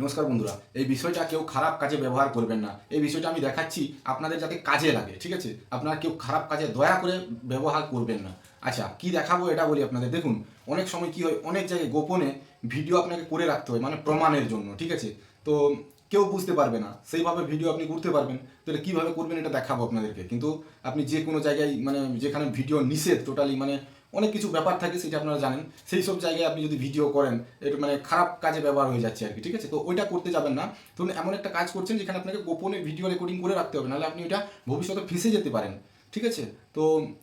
নমস্কার বন্ধুরা, এই বিষয়টা কেউ খারাপ কাজে ব্যবহার করবেন না। এই বিষয়টা আমি দেখাচ্ছি আপনাদের যাতে কাজে লাগে, ঠিক আছে? আপনারা কেউ খারাপ কাজে দয়া করে ব্যবহার করবেন না। আচ্ছা কি দেখাবো এটা বলি আপনাদের? দেখুন, অনেক সময় কি হয়, অনেক জায়গায় গোপনে ভিডিও আপনাকে করে রাখতে হয় মানে প্রমাণের জন্য, ঠিক আছে? তো কেউ বুঝতে পারবে না, সেইভাবে ভিডিও আপনি করতে পারবেন। তো এটা কীভাবে করবেন এটা দেখাবো আপনাদেরকে। কিন্তু আপনি যে কোনো জায়গায় মানে যেখানে ভিডিও নিষেধ টোটালি মানে অনেক কিছু ব্যাপার থাকে সেটা আপনারা জানেন। সেই সব জায়গায় আপনি যদি ভিডিও করেন এটা মানে খারাপ কাজে ব্যবহার হয়ে যাচ্ছে আর কি ঠিক আছে? তো ওইটা করতে যাবেন না। ধরুন এমন একটা কাজ করছেন যেখানে আপনাকে গোপনে ভিডিও রেকর্ডিং করে রাখতে হবে, নাহলে আপনি এটা ভবিষ্যতে ফেসে যেতে পারেন, ঠিক আছে? তো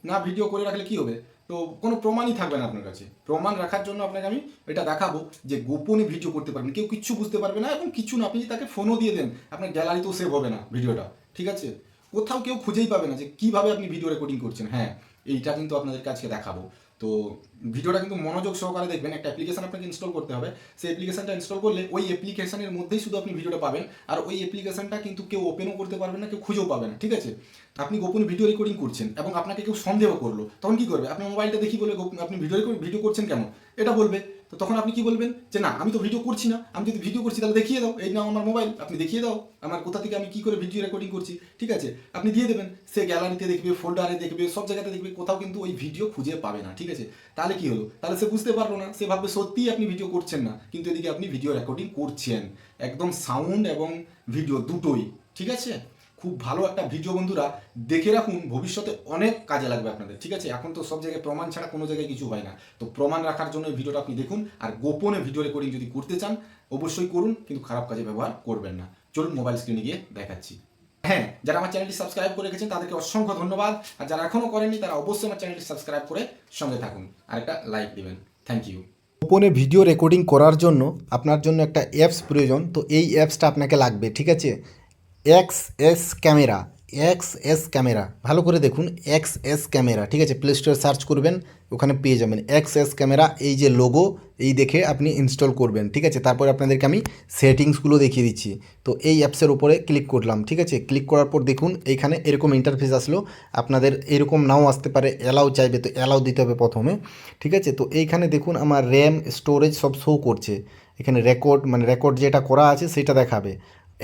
না ভিডিও করে রাখলে কি হবে? তো কোনো প্রমাণই থাকবে না আপনার কাছে। প্রমাণ রাখার জন্য আপনাকে আমি এটা দেখাবো যে গোপনে ভিডিও করতে পারবেন। কেউ কিচ্ছু বুঝতে পারবে না এবং কিছু না, আপনি তাকে ফোনও দিয়ে দেন, আপনার গ্যালারিতেও সেভ হবে না ভিডিওটা ঠিক আছে? কোথাও কেউ খুঁজেই পাবে না যে কীভাবে আপনি ভিডিও রেকর্ডিং করছেন। হ্যাঁ এইটা কিন্তু আপনাদেরকে আজকে দেখাবো। তো ভিডিওটা কিন্তু মনোযোগ সহকারে দেখবেন, একটা অ্যাপ্লিকেশন আপনাকে ইনস্টল করতে হবে। সেই অ্যাপ্লিকেশনটা ইনস্টল করলে ওই অ্যাপ্লিকেশনের মধ্যেই শুধু আপনি ভিডিওটা পাবেন। আর ওই অ্যাপ্লিকেশনটা কিন্তু কেউ ওপেনও করতে পারবেন না, কেউ খুঁজেও পাবে না, ঠিক আছে? আপনি গোপন ভিডিও রেকর্ডিং করছেন এবং আপনাকে কেউ সন্দেহ করল, তখন কি করবে? আপনি মোবাইলটা দেখি বলে আপনি ভিডিও ভিডিও করছেন কেন? এটা বলবে। তো তখন আপনি কি বলবেন? যে না, আমি তো ভিডিও করছি না। আমি যদি ভিডিও করছি, তাহলে দেখিয়ে দাও। এই নাও আমার মোবাইল আপনি দেখিয়ে দাও। আমার কোথা থেকে আমি কি করে ভিডিও রেকর্ডিং করছি? ঠিক আছে? আপনি দিয়ে দেবেন। সে গ্যালারিতে দেখবে ফোল্ডারে দেখবে, সব জায়গাতে দেখবে, কোথাও কিন্তু ওই ভিডিও খুঁজে পাবে না। ঠিক আছে? তাহলে কি হলো? তাহলে সে বুঝতে পারল না। সে ভাববে, সত্যিই আপনি ভিডিও করছেন না। কিন্তু এদিকে আপনি ভিডিও রেকর্ডিং করছেন। একদম সাউন্ড এবং ভিডিও দুটোই। ঠিক আছে? খুব ভালো একটা ভিডিও বন্ধুরা দেখে রাখুন, ভবিষ্যতে অনেক কাজে লাগবে আপনাদের, ঠিক আছে? এখন তো সব জায়গায় প্রমাণ ছাড়া কোনো জায়গায় কিছু হয় না। তো প্রমাণ রাখার জন্য ভিডিওটা আপনি দেখুন আর গোপনে ভিডিও রেকর্ডিং যদি করতে চান, অবশ্যই করুন, কিন্তু খারাপ কাজে ব্যবহার করবেন না। চলুন মোবাইল স্ক্রিনে গিয়ে দেখাচ্ছি। হ্যাঁ যারা আমার চ্যানেলটি সাবস্ক্রাইব করে রেখেছেন, তাদেরকে অসংখ্য ধন্যবাদ। আর যারা এখনও করেননি, তারা অবশ্যই আমার চ্যানেলটি সাবস্ক্রাইব করে সঙ্গে থাকুন আর একটা লাইক দিবেন। থ্যাংক ইউ গোপনে ভিডিও রেকর্ডিং করার জন্য আপনার জন্য একটা অ্যাপস প্রয়োজন, তো এই অ্যাপসটা আপনাকে লাগবে, ঠিক আছে? X S camera X S camera ভালো করে দেখুন এক্স এস ক্যামেরা ঠিক আছে? প্লে স্টোরে সার্চ করবেন, ওখানে পেয়ে যাবেন এক্স এস ক্যামেরা এই যে লোগো এই দেখে আপনি ইনস্টল করবেন, ঠিক আছে? তারপরে আপনাদেরকে আমি সেটিংসগুলো দেখিয়ে দিচ্ছি। তো এই অ্যাপসের উপরে ক্লিক করলাম, ঠিক আছে? ক্লিক করার পর দেখুন এইখানে এরকম ইন্টারফেস আসলো, আপনাদের এরকম নাও আসতে পারে অ্যালাউ চাইবে তো অ্যালাউ দিতে হবে প্রথমে, ঠিক আছে? তো এইখানে দেখুন, আমার র্যাম স্টোরেজ সব শো করছে। এখানে রেকর্ড মানে রেকর্ড যেটা করা আছে, সেটা দেখাবে।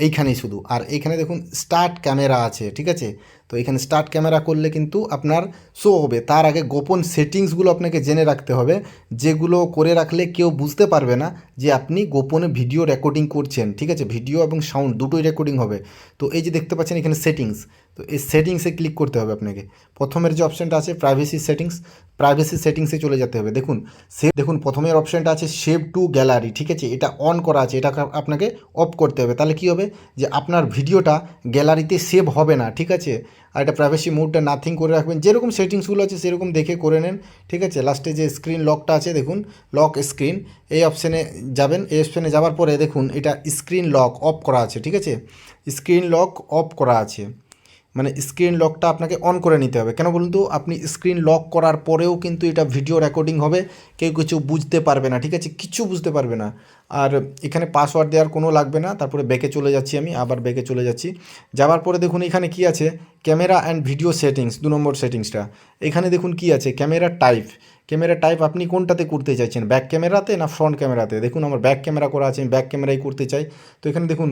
এইখানেই শুধু। আর এইখানে দেখুন স্টার্ট ক্যামেরা আছে ঠিক আছে? তো এখানে স্টার্ট ক্যামেরা করলে কিন্তু আপনার শো হবে। তার আগে গোপন সেটিংসগুলো আপনাকে জেনে রাখতে হবে, যেগুলো করে রাখলে কেউ বুঝতে পারবে না যে আপনি গোপনে ভিডিও রেকর্ডিং করছেন, ঠিক আছে? ভিডিও এবং সাউন্ড দুটোই রেকর্ডিং হবে। তো এই যে দেখতে পাচ্ছেন এখানে সেটিংস তো এই সেটিংসে ক্লিক করতে হবে আপনাকে। প্রথমের যে অপশানটা আছে প্রাইভেসি সেটিংস প্রাইভেসি সেটিংসে চলে যেতে হবে। দেখুন, সে দেখুন, প্রথমের অপশানটা আছে সেভ টু গ্যালারি ঠিক আছে? এটা অন করা আছে এটা আপনাকে অফ করতে হবে। তাহলে কি হবে? যে আপনার ভিডিওটা গ্যালারিতে সেভ হবে না, ঠিক আছে? আর এটা প্রাইভেসি মুডটা নাথিং করে রাখবেন। যেরকম সেটিংসগুলো আছে, সেরকম দেখে করে নেন, ঠিক আছে? লাস্টে যে স্ক্রিন লকটা আছে, দেখুন লক স্ক্রিন এই অপশানে যাবেন, এই অপশানে যাওয়ার পরে দেখুন, এটা স্ক্রিন লক অফ করা আছে, ঠিক আছে? স্ক্রিন লক অফ করা আছে। মানে স্ক্রিন লকটা আপনাকে অন করে নিতে হবে। কেন বলুন তো? আপনি স্ক্রিন লক করার পরেও কিন্তু এটা ভিডিও রেকর্ডিং হবে। কেউ কিছু বুঝতে পারবে না, ঠিক আছে? কিছু বুঝতে পারবে না। আর এখানে পাসওয়ার্ড দেওয়ার কোনো লাগবে না, তারপরে ব্যাকে চলে যাচ্ছি আমি, আবার ব্যাকে চলে যাচ্ছি। যাওয়ার পরে দেখুন এখানে কি আছে? ক্যামেরা অ্যান্ড ভিডিও সেটিংস দু নম্বর সেটিংসটা এখানে দেখুন কি আছে? ক্যামেরা টাইপ ক্যামেরা টাইপ আপনি কোনটাতে করতে চাইছেন? ব্যাক ক্যামেরাতে না ফ্রন্ট ক্যামেরাতে দেখুন আমার ব্যাক ক্যামেরা করা আছে, আমি ব্যাক ক্যামেরাই করতে চাই। তো এখানে দেখুন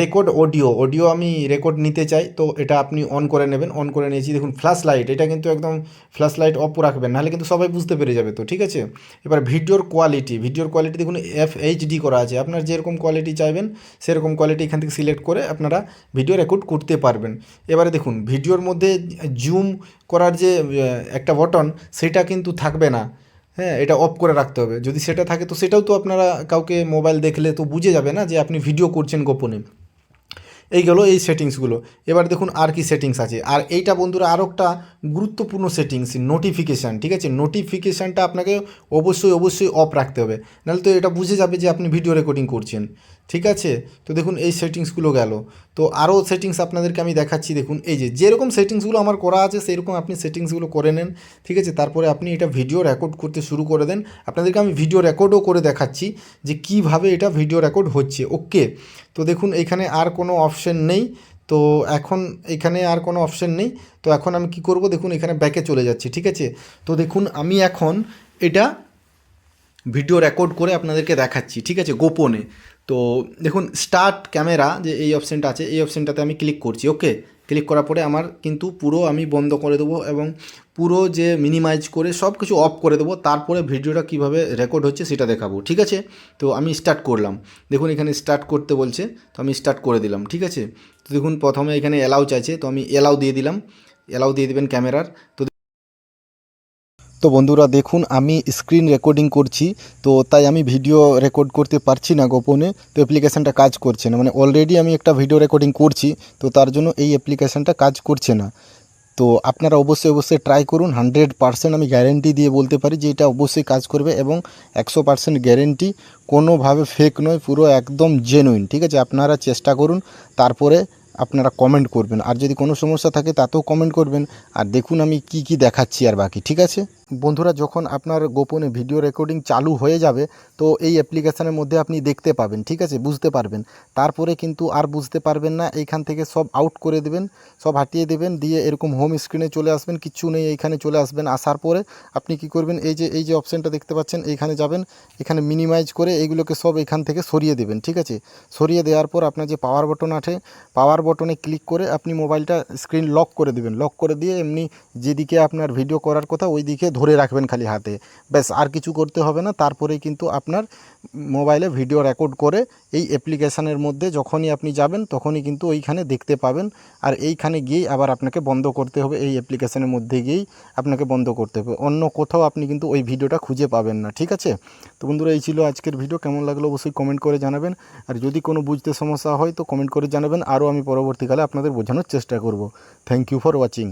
রেকর্ড অডিও অডিও আমি রেকর্ড নিতে চাই, তো এটা আপনি অন করে নেবেন। অন করে নিয়েছি, দেখুন ফ্ল্যাশ লাইট এটা কিন্তু একদম ফ্ল্যাশ লাইট অফ রাখবেন, নাহলে কিন্তু সবাই বুঝতে পেরে যাবে তো, ঠিক আছে? এবার ভিডিওর কোয়ালিটি ভিডিওর কোয়ালিটি দেখুন এফ এইচডি করা আছে। আপনার যেরকম কোয়ালিটি চাইবেন, সেরকম কোয়ালিটি এখান থেকে সিলেক্ট করে আপনারা ভিডিও রেকর্ড করতে পারবেন। এবারে দেখুন ভিডিওর মধ্যে জুম করার যে একটা বটন সেটা কিন্তু থাকবে না। হ্যাঁ এটা অফ করে রাখতে হবে। যদি সেটা থাকে, তো সেটাও তো আপনারা কাউকে মোবাইল দেখলে তো বুঝে যাবে না যে আপনি ভিডিও করছেন গোপনে। এই গেলো এই সেটিংসগুলো। এবার দেখুন আর কি সেটিংস আছে। আর এইটা বন্ধুরা আরও একটা গুরুত্বপূর্ণ সেটিংস নোটিফিকেশান ঠিক আছে? নোটিফিকেশানটা আপনাকে অবশ্যই অবশ্যই অফ রাখতে হবে। নাহলে তো এটা বুঝে যাবে যে আপনি ভিডিও রেকর্ডিং করছেন। ঠিক আছে? তো দেখুন এই সেটিংসগুলো গেল। তো আরও সেটিংস আপনাদেরকে আমি দেখাচ্ছি। দেখুন এই যে, যেরকম সেটিংসগুলো আমার করা আছে, সেরকম আপনি সেটিংসগুলো করে নেন। ঠিক আছে? তারপরে আপনি এটা ভিডিও রেকর্ড করতে শুরু করে দেন। আপনাদেরকে আমি ভিডিও রেকর্ডও করে দেখাচ্ছি যে কীভাবে এটা ভিডিও রেকর্ড হচ্ছে। ওকে তো দেখুন এখানে আর কোনো অপশন নেই। তো এখন এখানে আর কোনো অপশন নেই। তো এখন আমি কি করব? দেখুন, এখানে ব্যাকে চলে যাচ্ছি, ঠিক আছে? তো দেখুন, আমি এখন এটা ভিডিও রেকর্ড করে আপনাদেরকে দেখাচ্ছি, ঠিক আছে? গোপনে। তো দেখুন স্টার্ট ক্যামেরা যে এই অপশানটা আছে, এই অপশানটাতে আমি ক্লিক করছি ওকে ক্লিক করার পরে আমার কিন্তু পুরো আমি বন্ধ করে দেবো এবং পুরো যে মিনিমাইজ করে সব কিছু অফ করে দেবো, তারপরে ভিডিওটা কীভাবে রেকর্ড হচ্ছে সেটা দেখাবো, ঠিক আছে? তো আমি স্টার্ট করলাম। দেখুন এখানে স্টার্ট করতে বলছে, তো আমি স্টার্ট করে দিলাম, ঠিক আছে? তো দেখুন প্রথমে এখানে অ্যালাউ চাইছে, তো আমি অ্যালাউ দিয়ে দিলাম। অ্যালাউ দিয়ে দেবেন ক্যামেরার তো তো বন্ধুরা দেখুন, আমি স্ক্রিন রেকর্ডিং করছি, তো তাই আমি ভিডিও রেকর্ড করতে পারছি না গোপনে, তো অ্যাপ্লিকেশানটা কাজ করছে না। মানে অলরেডি আমি একটা ভিডিও রেকর্ডিং করছি, তো তার জন্য এই অ্যাপ্লিকেশানটা কাজ করছে না। তো আপনারা অবশ্যই অবশ্যই ট্রাই করুন হান্ড্রেড পারসেন্ট আমি গ্যারেন্টি দিয়ে বলতে পারি যে এটা অবশ্যই কাজ করবে এবং একশো পারসেন্ট গ্যারেন্টি কোনোভাবে ফেক নয়, পুরো একদম জেনুইন ঠিক আছে? আপনারা চেষ্টা করুন, তারপরে আপনারা কমেন্ট করবেন। আর যদি কোনো সমস্যা থাকে, তাতেও কমেন্ট করবেন। আর দেখুন আমি কি কি দেখাচ্ছি আর বাকি, ঠিক আছে? বন্ধুরা, যখন আপনার গোপনে ভিডিও রেকর্ডিং চালু হয়ে যাবে, তো এই অ্যাপ্লিকেশানের মধ্যে আপনি দেখতে পাবেন, ঠিক আছে? বুঝতে পারবেন। তারপরে কিন্তু আর বুঝতে পারবেন না, এইখান থেকে সব আউট করে দেবেন, সব হাটিয়ে দেবেন, দিয়ে এরকম হোম স্ক্রিনে চলে আসবেন কিচ্ছু নেই, এইখানে চলে আসবেন। আসার পরে আপনি কি করবেন, এই যে এই যে অপশানটা দেখতে পাচ্ছেন, এইখানে যাবেন, এখানে মিনিমাইজ করে এইগুলোকে সব এখান থেকে সরিয়ে দেবেন, ঠিক আছে? সরিয়ে দেওয়ার পর আপনার যে পাওয়ার বটন আছে পাওয়ার বটনে ক্লিক করে আপনি মোবাইলটা স্ক্রিন লক করে দেবেন। লক করে দিয়ে এমনি যেদিকে আপনার ভিডিও করার কথা ওই দিকে ধরে রাখবেন খালি হাতে। ব্যাস, আর কিছু করতে হবে না। তারপরেই কিন্তু আপনার মোবাইলে ভিডিও রেকর্ড করে এই অ্যাপ্লিকেশানের মধ্যে যখনই আপনি যাবেন, তখনই কিন্তু ওইখানে দেখতে পাবেন। আর এইখানে গিয়েই আবার আপনাকে বন্ধ করতে হবে। এই অ্যাপ্লিকেশানের মধ্যে গিয়েই আপনাকে বন্ধ করতে হবে। অন্য কোথাও আপনি কিন্তু ওই ভিডিওটা খুঁজে পাবেন না, ঠিক আছে? তো বন্ধুরা, এই ছিল আজকের ভিডিও কেমন লাগল অবশ্যই কমেন্ট করে জানাবেন। আর যদি কোনো বুঝতে সমস্যা হয়, তো কমেন্ট করে জানাবেন। আরও আমি পরবর্তীকালে আপনাদের বোঝানোর চেষ্টা করব। Thank you for watching